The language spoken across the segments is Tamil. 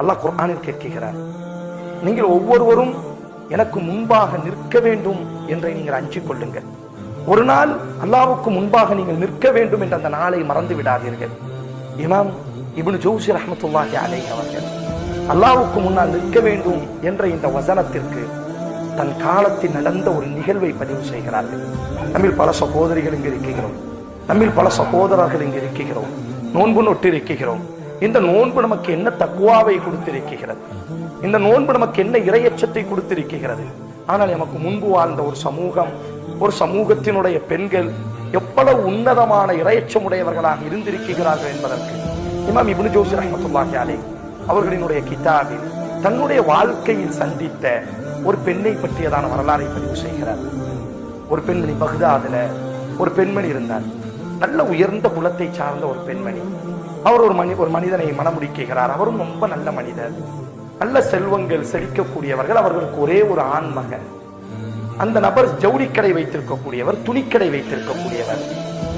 அல்லாஹ் குர்ஆனில் கேட்கிறார் நீங்கள் ஒவ்வொருவரும் எனக்கு முன்பாக நிற்க வேண்டும் என்றை நீங்கள் அஞ்சிக் கொள்ளுங்கள். ஒரு நாள் அல்லாவுக்கு முன்பாக நீங்கள் நிற்க வேண்டும் என்ற அந்த நாளை மறந்து விடாதீர்கள். இமாம் இபின் ஜோசி ரஹமத்துல்லாஹி அலை அவர்கள் அல்லாவுக்கு முன்னால் நிற்க வேண்டும் என்ற இந்த வசனத்திற்கு தன் காலத்தில் நடந்த ஒரு நிகழ்வை பதிவு செய்கிறார்கள். நம்மில் பல சகோதரிகள் இங்கு இருக்கிறோம். நம்மில் பல சகோதரர்கள் இங்கு இருக்கிறோம். நோன்பு நொட்டு இருக்கிறோம். இந்த நோன்பு நமக்கு என்ன தக்குவாவை கொடுத்திருக்கிறது? இந்த நோன்பு நமக்கு என்ன இரையச்சத்தை கொடுத்திருக்கிறது? ஆனால் நமக்கு முன்பு வாழ்ந்த ஒரு சமூகம் ஒரு சமூகத்தினுடைய பெண்கள் எவ்வளவு உன்னதமான இரையச்சம் உடையவர்களாக இருந்திருக்கிறார்கள் என்பதற்கு இமாம் இப்னு ஜோசி ரஹமத்துல்லாஹி அலை அவர்களினுடைய கிதாபில் தன்னுடைய வாழ்க்கையில் சந்தித்த ஒரு பெண்ணை பற்றியதான வரலாறை பதிவு செய்கிறார். ஒரு பெண்மணி பகுதாதுல ஒரு பெண்மணி இருந்தார். நல்ல உயர்ந்த குலத்தை சார்ந்த ஒரு பெண்மணி. அவர் ஒரு மனி ஒரு மனிதனை மனமுடிக்கிறார் அவரும் ரொம்ப நல்ல மனிதர். நல்ல செல்வங்கள் செழிக்கக்கூடியவர்கள். அவர்களுக்கு ஒரே ஒரு ஆண் மகன். அந்த நபர் ஜவுளிக்கடை வைத்திருக்கக்கூடியவர் துணிக்கடை வைத்திருக்கக்கூடியவர்.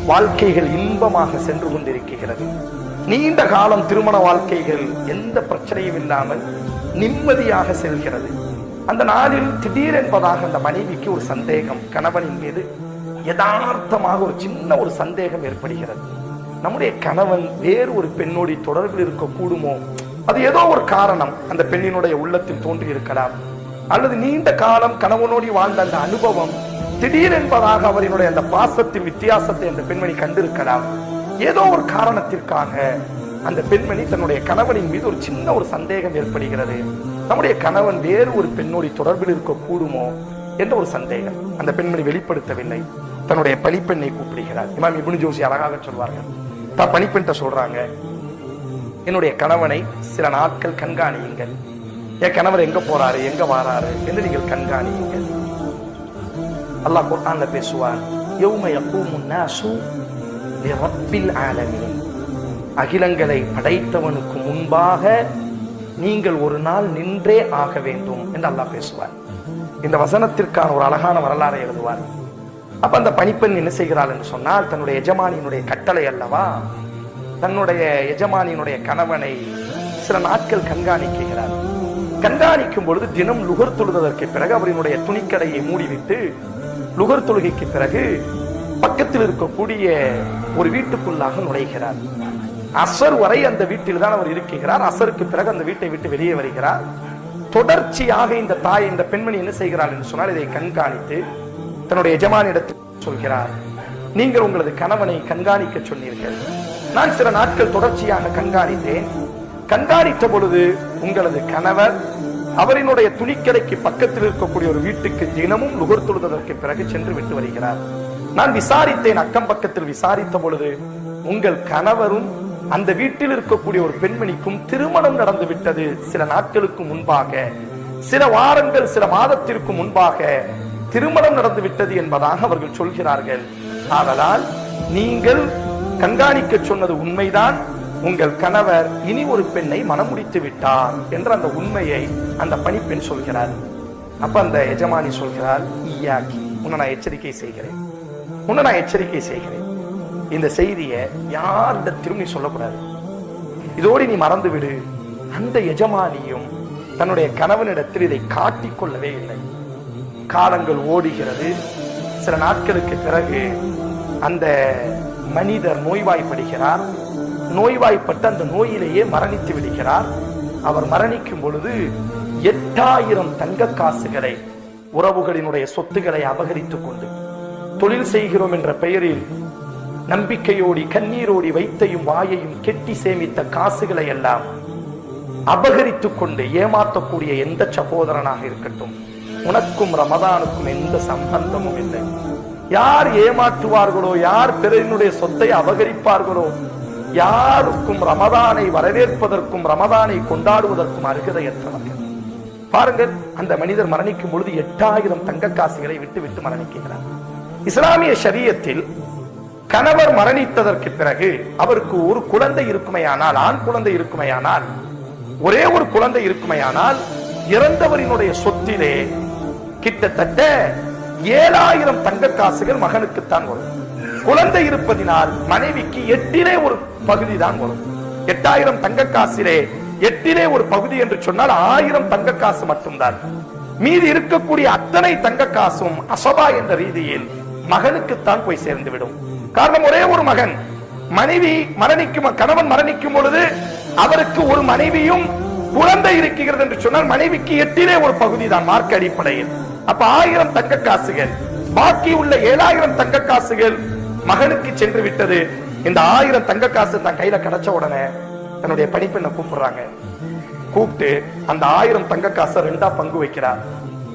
வாழ்க்கைகள் இன்பமாக சென்று கொண்டிருக்கிறது. நீண்ட காலம் திருமண வாழ்க்கைகள் எந்த பிரச்சனையும் இல்லாமல் நிம்மதியாக செல்கிறது. அந்த நாளில் திடீரென்பதாக அந்த மனைவிக்கு ஒரு சந்தேகம். கணவனின் மீது யதார்த்தமாக ஒரு சின்ன ஒரு சந்தேகம் ஏற்படுகிறது. நம்முடைய கணவன் வேறு ஒரு பெண்ணோடி தொடர்பில் இருக்க கூடுமோ அது ஏதோ ஒரு காரணம் அந்த பெண்ணினுடைய உள்ளத்தில் தோன்றி இருக்கலாம் அல்லது நீண்ட காலம் கணவனோடி வாழ்ந்த அந்த அனுபவம் திடீரென்பதாக அவரினுடைய அந்த பாசத்தின் வித்தியாசத்தை அந்த பெண்மணி கண்டிருக்கலாம். ஏதோ ஒரு காரணத்திற்காக அந்த பெண்மணி தன்னுடைய கணவனின் மீது ஒரு சின்ன ஒரு சந்தேகம் ஏற்படுகிறது. நம்முடைய கணவன் வேறு ஒரு பெண்ணோடி தொடர்பில் இருக்க கூடுமோ என்ற ஒரு சந்தேகம் அந்த பெண்மணி வெளிப்படுத்தவில்லை. தன்னுடைய பலிப்பெண்ணை கூப்பிடுகிறார். இமாம் இபுனு ஜோசி அழகாக சொல்வார்கள். பணிப்பெண்ட சொல்றாங்க என்னுடைய கணவனை சில நாட்கள் கண்காணியுங்கள். என் கணவர் எங்க போறாரு எங்க வாராரு என்று நீங்கள் கண்காணியுங்கள். அல்லாஹ் குர்ஆன்ல பேசுவார் யௌம யகூமுன் நாசு லிரப்பில் ஆலமீன். அகிலங்களை படைத்தவனுக்கு முன்பாக நீங்கள் ஒரு நாள் நின்றே ஆக வேண்டும் என்று அல்லாஹ் பேசுவார். இந்த வசனத்திற்கான ஒரு அழகான வரலாறை எழுதுவார். அப்ப அந்த பணிப்பெண் என்ன செய்கிறாள் என்று சொன்னால் தன்னுடைய எஜமானியினுடைய கட்டளை அல்லவா? தன்னுடைய எஜமானியினுடைய கணவனை சில நாட்கள் கண்காணிக்கிறார். கண்காணிக்கும் பொழுது தினம் லுகர் தொழுதற்கு பிறகு அவரினுடைய துணிக்கடையை மூடிவிட்டு லுகர் தொழுகைக்கு பிறகு பக்கத்தில் இருக்கக்கூடிய ஒரு வீட்டுக்குள்ளாக நுழைகிறார். அசர் வரை அந்த வீட்டில் தான் அவர் இருக்கிறார். அசருக்கு பிறகு அந்த வீட்டை விட்டு வெளியே வருகிறார். தொடர்ச்சியாக இந்த தாய் இந்த பெண்மணி என்ன செய்கிறார் என்று சொன்னால் இதை கண்காணித்து தன்னுடைய எஜமானிடத்தில் சொல்கிறார் நீங்கள் உங்களது கணவனை கண்காணிக்க சொன்னீர்கள். நான் சில நாட்கள் தொடர்ச்சியாக கண்காணித்தேன். கண்காணித்த பொழுது உங்களது கணவர் அவரினுடைய துணிக்கடைக்கு பக்கத்தில் இருக்கக்கூடிய ஒரு வீட்டுக்கு தினமும் நுகர் தொழுதற்கு பிறகு சென்று விட்டு வருகிறார். நான் விசாரித்தேன் அக்கம் பக்கத்தில் விசாரித்த பொழுது உங்கள் கணவரும் அந்த வீட்டில் இருக்கக்கூடிய ஒரு பெண்மணிக்கும் திருமணம் நடந்து விட்டது சில நாட்களுக்கு முன்பாக. சில வாரங்கள் சில மாதத்திற்கு முன்பாக திருமணம் நடந்து விட்டது என்பதாக அவர்கள் சொல்கிறார்கள். ஆதலால் நீங்கள் கண்காணிக்க சொன்னது உண்மைதான். உங்கள் கணவர் இனி ஒரு பெண்ணை மனமுடித்து விட்டார் என்ற அந்த உண்மையை அந்த பணிப்பெண் சொல்கிறார். அப்ப அந்த எஜமானி சொல்கிறார் ஈயாக்கி உன்னை நான் எச்சரிக்கை செய்கிறேன். உன்னை நான் எச்சரிக்கை செய்கிறேன். இந்த செய்தியை யாரிடத்திலும் நீ சொல்லக்கூடாது. இதோடு நீ மறந்து விடு அந்த எஜமானியும் தன்னுடைய கணவனிடத்தில் இதை காட்டிக் கொள்ளவே இல்லை. காலங்கள் ஓடுகிறது. சில நாட்களுக்கு பிறகு அந்த மனிதர் நோய்வாய்ப்படுகிறார். நோய்வாய்ப்பட்டு அந்த நோயிலேயே மரணித்து விடுகிறார். அவர் மரணிக்கும் பொழுது எட்டாயிரம் தங்க காசுகளை உறவுகளினுடைய சொத்துக்களை அபகரித்துக் கொண்டு தொழில் செய்கிறோம் என்ற பெயரில் நம்பிக்கையோடி கண்ணீரோடி வைத்தையும் வாயையும் கெட்டி சேமித்த காசுகளை எல்லாம் அபகரித்துக் கொண்டு ஏமாற்றக்கூடிய எந்த சகோதரனாக இருக்கட்டும். உனக்கும் ரமதானுக்கும் எந்த சம்பந்தமும் இல்லை. யார் ஏமாற்றுவார்களோ யார் பிறரினுடைய சொத்தை அபகரிப்பார்களோ யாருக்கும் ரமதானை வரவேற்பதற்கும் ரமதானை கொண்டாடுவதற்கும் அருகதையற்றவர்கள் பாருங்கள் அந்த மனிதர் மரணிக்கும் பொழுது எட்டாயிரம் தங்க காசுகளை விட்டு விட்டு மரணிக்கிறார். இஸ்லாமிய சரியத்தில் கணவர் மரணித்ததற்கு பிறகு அவருக்கு ஒரு குழந்தை இருக்குமையானால் ஆண் குழந்தை இருக்குமையானால் ஒரே ஒரு குழந்தை இருக்குமையானால் இறந்தவரினுடைய சொத்திலே கிட்டத்தட்ட ஏழாயிரம் தங்க காசுகள் மகனுக்குத்தான் வரும். குழந்தை இருப்பதினால் மனைவிக்கு எட்டிலே ஒரு பகுதி தான் வரும். எட்டாயிரம் தங்க காசிலே எட்டிலே ஒரு பகுதி என்று சொன்னால் ஆயிரம் தங்க காசு மட்டும்தான். மீதி இருக்கக்கூடிய அத்தனை தங்க காசும் அசபா என்ற ரீதியில் மகனுக்குத்தான் போய் சேர்ந்து விடும் காரணம் ஒரே ஒரு மகன். மனைவி மரணிக்கும் கணவன் மரணிக்கும் பொழுது அவருக்கு ஒரு மனைவியும் குழந்தை இருக்கிறது என்று சொன்னால் மனைவிக்கு எட்டிலே ஒரு பகுதி தான் மார்க் அடிப்படையில். அப்ப ஆயிரம் தங்க காசுகள் பாக்கி உள்ள ஏழாயிரம் தங்க காசுகள் மகனுக்கு சென்று விட்டது. இந்த ஆயிரம் தங்க காசு தான் கையில கிடைச்ச உடனே தன்னுடைய பணிப்பெண்ணை கூப்பிடுறாங்க. கூப்பிட்டு அந்த ஆயிரம் தங்க காசை ரெண்டா பங்கு வைக்கிறா.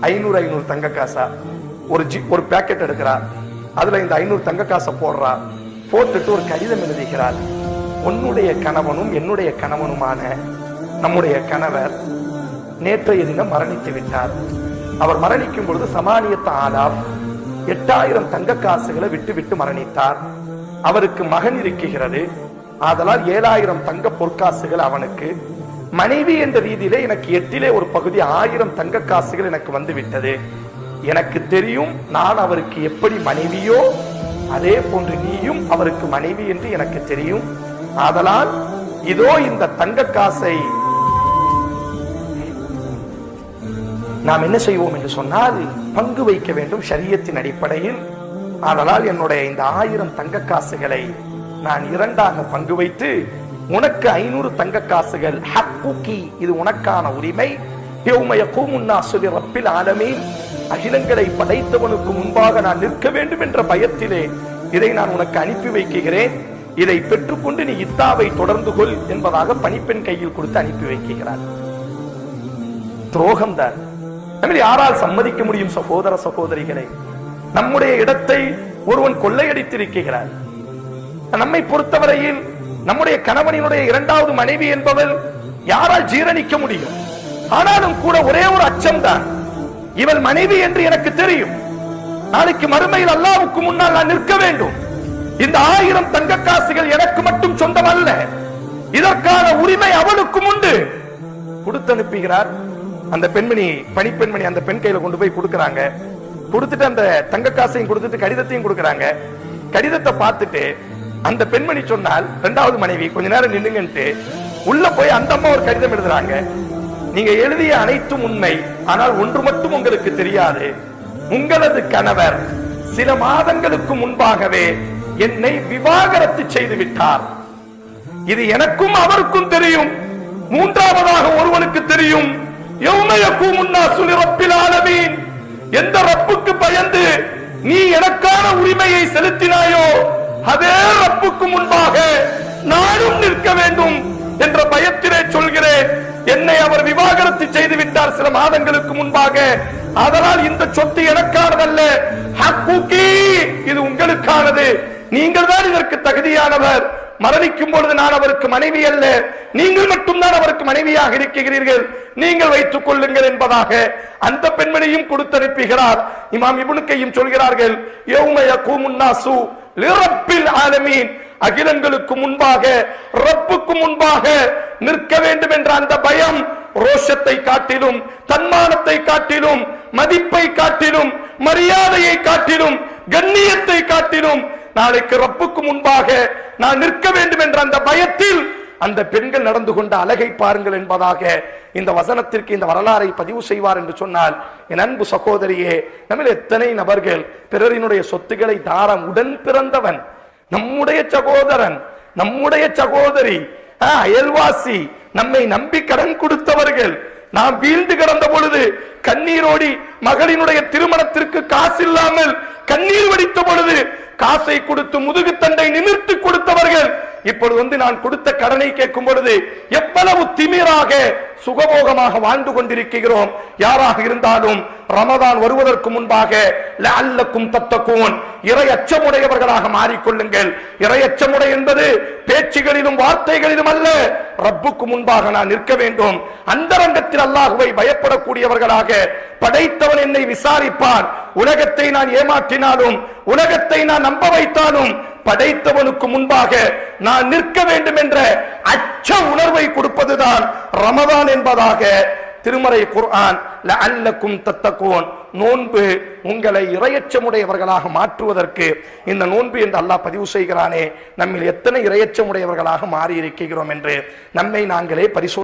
ஐநூறு ஐநூறு தங்க காசா? ஒரு ஜி ஒரு பேக்கெட் எடுக்கிறா. அதுல இந்த ஐநூறு தங்க காசை போடுறா. போட்டுட்டு ஒரு கடிதம் எழுதுகிறார் உன்னுடைய கணவனும் என்னுடைய கணவனுமான நம்முடைய கணவர் நேற்றைய தினம் மரணித்து விட்டார். அவர் மரணிக்கும் பொழுது சமானியத்த ஆலாப் எட்டாயிரம் தங்க காசுகளை விட்டு விட்டு மரணித்தார். அவருக்கு மகன் இருக்கிறது. ஆதலால் ஏழாயிரம் தங்க பொற்காசுகள் அவனுக்கு. மனைவி என்ற ரீதியிலே எனக்கு எட்டிலே ஒரு பகுதி ஆயிரம் தங்க காசுகள் எனக்கு வந்து விட்டது எனக்கு தெரியும் நான் அவருக்கு எப்படி மனைவியோ அதே போன்று நீயும் அவருக்கு மனைவி என்று எனக்கு தெரியும். ஆதலால் இதோ இந்த தங்க காசை நாம் என்ன செய்வோம் என்று சொன்னால் பங்கு வைக்க வேண்டும் சரியத்தின் அடிப்படையில். ஆதலால் என்னுடைய இந்த ஆயிரம் தங்க காசுகளை நான் இரண்டாக பங்கு வைத்து உனக்கு ஐநூறு தங்க காசுகள் ஹக்குக்கி இது உனக்கான உரிமை. அகிலங்களை படைத்தவனுக்கு முன்பாக நான் நிற்க வேண்டும் என்ற பயத்திலே இதை நான் உனக்கு அனுப்பி வைக்கிறேன். இதை பெற்றுக்கொண்டு நீ இத்தாவை தொடர்ந்து கொள் என்பதாக பணிப்பெண் கையில் கொடுத்து அனுப்பி வைக்கிறார். துரோகம் தான் நம்ம யாரால் சம்மதிக்க முடியும் சகோதர சகோதரிகளை? நம்முடைய இடத்தை ஒருவன் கொள்ளையடித்திருக்கிறார் நம்மை பொறுத்தவரையில் நம்முடைய கணவனினுடைய இரண்டாவது மனைவி என்பவள் யாரால் ஜீரணிக்க முடியும்? ஆனாலும் கூட ஒரே ஒரு அச்சம் தான் இவள் மனைவி என்று எனக்கு தெரியும். நாளைக்கு மறுமையில் அல்லாவுக்கு முன்னால் நான் நிற்க வேண்டும். இந்த ஆயிரம் தங்க காசுகள் எனக்கு மட்டும் சொந்தம் அல்ல இதற்கான உரிமை அவளுக்கும் உண்டு. கொடுத்து அனுப்புகிறார் அந்த பெண்மணி பணிப்பெண்மணி அந்த பெண் கையில கொண்டு போய் கொடுக்கறாங்க. கொடுத்துட்டு அந்த தங்க காசையும் கொடுத்துட்டு கடிதத்தையும் கொடுக்கறாங்க. கடிதத்தை பார்த்துட்டு அந்த பெண்மணி சொன்னால் இரண்டாவது மனைவி கொஞ்ச நேரம் நின்னுங்கன்ட்டு உள்ள போய் அந்த அம்மா ஒரு கடிதம் எழுதுறாங்க. நீங்க எழுதிய அனைத்தும் உண்மை ஆனால் ஒன்று மட்டும் உங்களுக்கு தெரியாது. உங்களது கணவர் சில மாதங்களுக்கு முன்பாகவே என்னை விவாகரத்து செய்து விட்டார். இது எனக்கும் அவருக்கும் தெரியும். மூன்றாவதாக ஒருவனுக்கு எந்த ரப்புக்கு பயந்து நீ எனக்கான உரிமையை செலுத்தினாயோ அதே ரப்புக்கு முன்பாக நானும் நிற்க வேண்டும் என்ற பயத்திலே சொல்கிறேன். என்னை அவர் விவாகரத்து செய்து விட்டார் சில மாதங்களுக்கு முன்பாக. அதனால் இந்த சொத்து எனக்கானதல்ல. இது உங்களுக்கானது. நீங்கள் தான் இதற்கு தகுதியானவர். மரணிக்கும் பொழுது நான் அவருக்கு மனைவி அல்ல. நீங்கள் மட்டும்தான் அவருக்கு மனைவியாக இருக்கிறீர்கள். நீங்கள் வைத்துக் கொள்ளுங்கள் என்பதாக அந்த பெண்மணியும் கொடுத்தனுப்புகிறார். இமாம் இபுனுக்கையும் சொல்கிறார்கள் ஆலமீன். அகிலங்களுக்கு முன்பாக ரப்புக்கு முன்பாக நிற்க வேண்டும் என்ற அந்த பயம் ரோஷத்தை காட்டிலும் தன்மானத்தை காட்டிலும் மதிப்பை காட்டிலும் மரியாதையை காட்டிலும் கண்ணியத்தை காட்டிலும் நாளைக்கு ரப்புக்கு முன்பாக நான் நிற்க வேண்டும் என்ற அந்த பயத்தில் அந்த பெண்கள் நடந்து கொண்ட அழகை பாருங்கள் என்பதாக இந்த வசனத்திற்கு இந்த வரலாறை பதிவு செய்வார் என்று சொன்னால் என் அன்பு சகோதரியே நம்ம எத்தனை நபர்கள் பிறரினுடைய சொத்துக்களை தாரம் உடன் பிறந்தவன். நம்முடைய சகோதரன் நம்முடைய சகோதரி அயல்வாசி நம்மை நம்பி கடன் கொடுத்தவர்கள். நாம் வீழ்ந்து கிடந்த பொழுது கண்ணீரோடி மகளினுடைய திருமணத்திற்கு காசு இல்லாமல் கண்ணீர் வடித்த பொழுது காசை கொடுத்து முதுகு தண்டை நிமிர்த்து கொடுத்தவர்கள் இப்பொழுது வந்து நான் கொடுத்த கடனை கேட்கும் பொழுது எவ்வளவு திமிராக சுகபோகமாக வாழ்ந்து கொண்டிருக்கிறோம். யாராக இருந்தாலும் ரமதான் வருவதற்கு முன்பாக லஅல்லக்கும் தத்தக்கூன் இறை அச்சமுடையவர்களாக மாறிக்கொள்ளுங்கள். இறை அச்சமுடை என்பது பேச்சுகளிலும் வார்த்தைகளிலும் அல்ல ரப்புக்கு முன்பாக நான் நிற்க வேண்டும். அந்தரங்கத்தில் அல்லாஹுவை பயப்படக்கூடியவர்களாக படைத்தவன் என்னை விசாரிப்பான். உலகத்தை நான் ஏமாற்றினாலும் உலகத்தை நான் நம்ப வைத்தாலும் படைத்தவனுக்கு முன்பாக நான் நிற்க வேண்டும் என்ற அச்ச உணர்வை கொடுப்பதுதான் ரமதான் என்பதாக திருமறை குர்ஆன் அல்லக்கும் தத்தக்கோன் நோன்பு உங்களை இரையச்சமுடையவர்களாக மாற்றுவதற்கு இந்த நோன்பு என்று அல்லாஹ் பதிவு செய்கிறானே நம்மில் எத்தனை இரையச்சமுடையவர்களாக மாறி இருக்கிறோம் என்று நம்மை நாங்களே பரிசோ